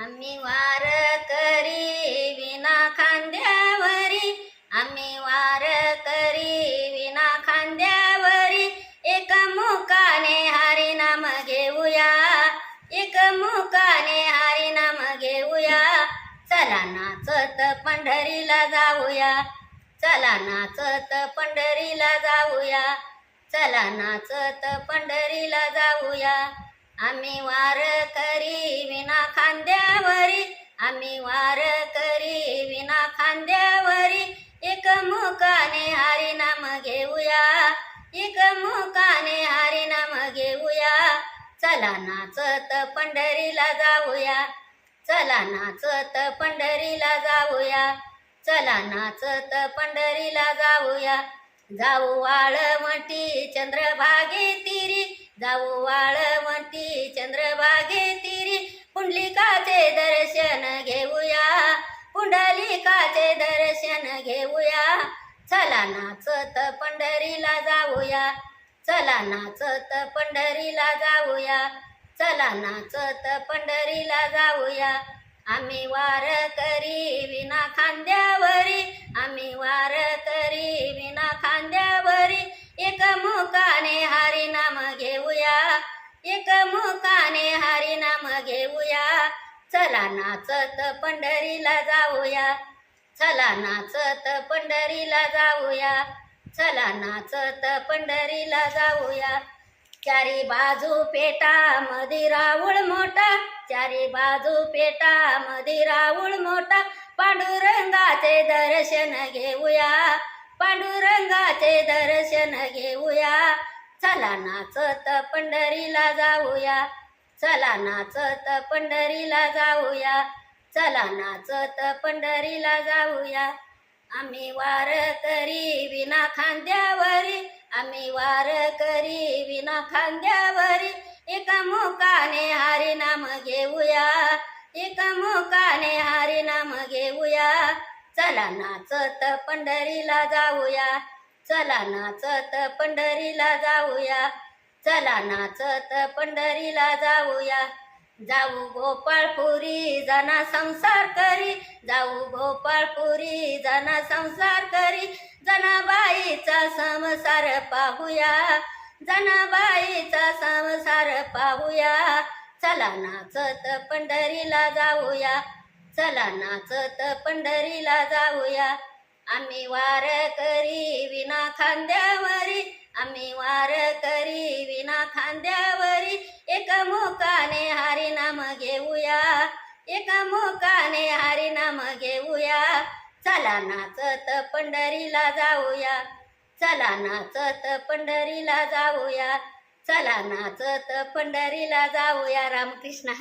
आम्ही वार करी विना खांद्यावरी. आम्ही वार करी विना खांद्यावरी. एक मुकाने हरी नाम घेऊया. एक मुकाने हरी नाम घेऊया. चला नाचत पंढरीला जाऊया. चला नाचत पंढरीला जाऊया. चला नाचत पंढरीला जाऊया. आम्ही वार करी विना खांद्यावरी. आम्ही वार करी विना खांद्यावरी. एक मुकाने हरी नाम घेऊया. एक मुकाने हरी नाम घेऊया. चला नाचत पंढरीला जाऊया. चला नाचत पंढरीला जाऊया. चला नाचत पंढरीला जाऊया. जाऊ वाळवंटी चंद्रभागे तिरी. जाऊ वाळवंटी दर्शन घेऊया. पुंडलिकाचे दर्शन घेऊया. चला नाचत पंढरीला जाऊया. चला नाचत पंढरीला जाऊया. चला नाचत पंढरीला जाऊया. आम्ही वार करी विना खांद्यावरी. आम्ही वार करी विना खांद्यावरी. एक मुकाने हरिनाम घेऊया. एक मुकाने हरी चला नाचत पंढरीला जाऊया. चला नाचत पंढरीला जाऊया. चला नाचत पंढरीला जाऊया. चारी बाजू पेटा मध्ये राऊळ मोठा. चारी बाजू पेटा मध्ये राऊळ मोठा. पांडुरंगाचे दर्शन घेऊया. पांडुरंगाचे दर्शन घेऊया. चला नाचत पंढरीला जाऊया. चला नाचत पंढरीला जाऊया. चला नाचत पंढरीला जाऊया. आम्ही वार करी विना खांद्यावरी. आम्ही वार करी विना खांद्यावरी. एका मुकाने हरी नाम घेऊया. एका मुकाने हरी नाम घेऊया. चला नाचत पंढरीला जाऊया. चला नाचत पंढरीला जाऊया. चला नाचत पंढरीला जाऊया. जाऊ गोपाळपुरी जना संसार करी. जाऊ गोपाळपुरी जना संसार करी. जनाबाईचा संसार पाहूया. जनाबाईचा संसार पाहूया. चला नाचत पंढरीला जाऊया. चला नाचत पंढरीला जाऊया. आम्ही वार करी विना खांद्यावरी. आम्ही वार करी विना खांद्यावरी. एक मुकाने हरी नाम घेऊया. एक मुकाने हरी नाम घेऊया. चला नाचत पंढरीला जाऊया. चला नाचत पंढरीला जाऊया. चला नाचत पंढरीला जाऊया. रामकृष्ण